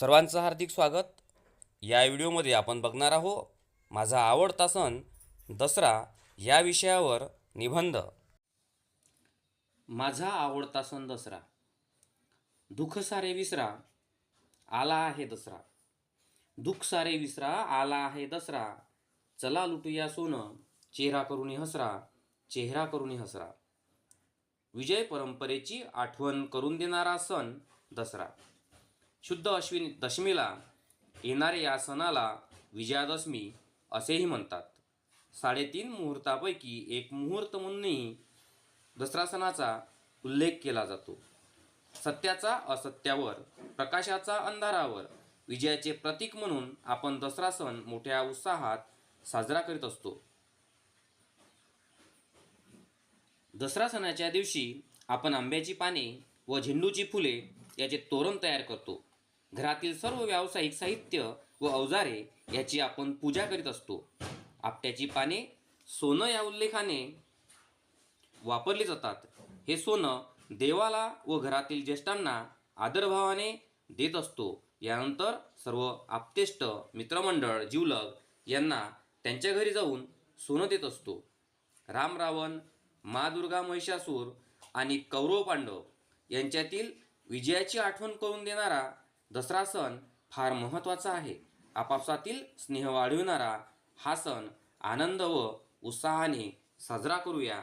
सर्वांचं हार्दिक स्वागत. या व्हिडिओमध्ये आपण बघणार आहोत माझा आवडता सण दसरा या विषयावर निबंध. माझा आवडता सण दसरा. दुःख सारे विसरा आला आहे दसरा. दुःख सारे विसरा आला आहे दसरा. चला लुटूया सोनं चेहरा करून हसरा चेहरा करून हसरा. विजय परंपरेची आठवण करून देणारा सण दसरा. शुद्ध अश्विनी दशमीला येणाऱ्या या सणाला विजयादशमी असेही म्हणतात. साडेतीन मुहूर्तापैकी एक मुहूर्त म्हणूनही दसरा सणाचा उल्लेख केला जातो. सत्याचा असत्यावर प्रकाशाचा अंधारावर विजयाचे प्रतीक म्हणून आपण दसरा सण मोठ्या उत्साहात साजरा करीत असतो. दसरा सणाच्या दिवशी आपण आंब्याची पाने व झेंडूची फुले याचे तोरण तयार करतो. घरातील सर्व व्यावसायिक साहित्य व अवजारे याची आपण पूजा करीत असतो. आपट्याची पाने सोनं या उल्लेखाने वापरली जातात. हे सोनं देवाला व घरातील ज्येष्ठांना आदरभावाने देत असतो. यानंतर सर्व आप्तेष्ट मित्रमंडळ जीवलग यांना त्यांच्या घरी जाऊन सोनं देत असतो. राम रावण मा दुर्गा महिषासूर आणि कौरव पांडव यांच्यातील विजयाची आठवण करून देणारा दसरा सण फार महत्त्वाचा आहे. आपापसातील स्नेह वाढविणारा हा सण आनंद व उत्साहाने साजरा करूया.